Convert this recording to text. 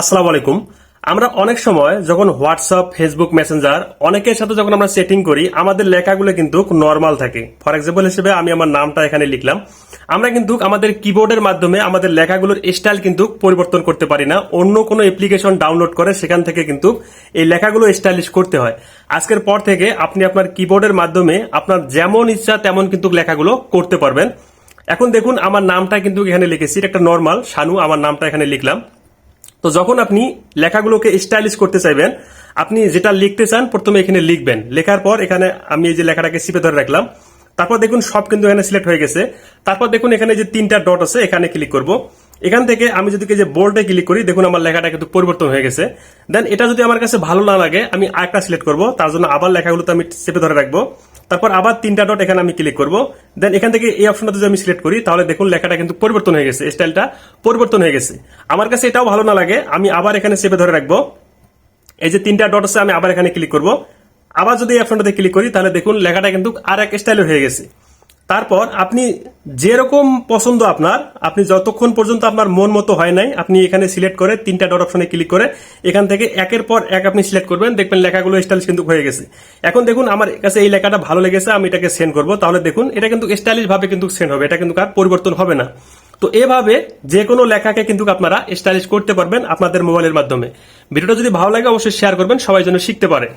আসসালামু আলাইকুম। আমরা অনেক সময় যখন হোয়াটসঅ্যাপ ফেসবুক মেসেঞ্জার অনেকের সাথে যখন আমরা সেটিং করি, আমাদের লেখাগুলো কিন্তু নর্মাল থাকে। ফর এক্সাম্পল হিসেবে আমি আমার নামটা এখানে লিখলাম। আমরা কিন্তু আমাদের কিবোর্ডের মাধ্যমে আমাদের লেখাগুলোর স্টাইল কিন্তু পরিবর্তন করতে পারি না। অন্য কোনো অ্যাপ্লিকেশন ডাউনলোড করে সেখান থেকে কিন্তু এই লেখাগুলো স্টাইলিশ করতে হয়। আজকের পর থেকে আপনি আপনার কিবোর্ডের মাধ্যমে আপনার যেমন ইচ্ছা তেমন কিন্তু লেখাগুলো করতে পারবেন। এখন দেখুন, আমার নামটা কিন্তু এখানে লিখেছি, এটা একটা নর্মাল শানু, আমার নামটা এখানে লিখলাম। তো যখন আপনি লেখাগুলোকে স্টাইলিশ করতে চাইবেন, আপনি যেটা লিখতে চান প্রথমে এখানে লিখবেন। লেখার পর এখানে আমি এই যে লেখাটাকে চিপে ধরে রাখলাম। তারপর দেখুন সব কিন্তু এখানে সিলেক্ট হয়ে গেছে। তারপর দেখুন এখানে যে তিনটা ডট আছে, এখানে ক্লিক করব। এখান থেকে আমি যদি যে বোল্ডে ক্লিক করি, দেখুন আমার লেখাটা কিন্তু পরিবর্তন হয়ে গেছে। দেন এটা যদি আমার কাছে ভালো না লাগে, আমি আরেকটা সিলেক্ট করব। তার জন্য আবার লেখাগুলোতে আমি চেপে ধরে রাখব। তারপর আবার তিনটা ডট এখানে আমি ক্লিক করব। দেন এখান থেকে এই অপশনটা যদি আমি সিলেক্ট করি, তাহলে দেখুন লেখাটা কিন্তু পরিবর্তন হয়ে গেছে স্টাইলটা পরিবর্তন হয়ে গেছে। আমার কাছে এটাও ভালো না লাগে, আমি আবার এখানে চেপে ধরে রাখব। এই যে তিনটা ডট আছে, আমি আবার এখানে ক্লিক করব। আবার যদি এই অপশনটাতে ক্লিক করি, তাহলে দেখুন লেখাটা কিন্তু আর এক স্টাইলের হয়ে গেছে। তারপর আপনি যেরকম পছন্দ আপনার, আপনি যতক্ষণ পর্যন্ত আপনার মন মতো হয় নাই, আপনি এখানে সিলেক্ট করে তিনটা ডট অপশনে ক্লিক করে এখান থেকে একের পর এক আপনি সিলেক্ট করবেন, দেখবেন লেখাগুলো স্টাইলিশ কিন্তু হয়ে গেছে। এখন দেখুন আমার কাছে এই লেখাটা ভালো লেগেছে, আমি এটাকে সেন্ড করব। তাহলে দেখুন, এটা কিন্তু স্টাইলিশ ভাবে কিন্তু সেন্ড হবে, এটা কিন্তু আর পরিবর্তন হবে না। তো এভাবে যে কোনো লেখাকে কিন্তু আপনারা স্টাইলিশ করতে পারবেন আপনাদের মোবাইলের মাধ্যমে। ভিডিওটা যদি ভালো লাগে, অবশ্যই শেয়ার করবেন, সবাই যেন শিখতে পারে।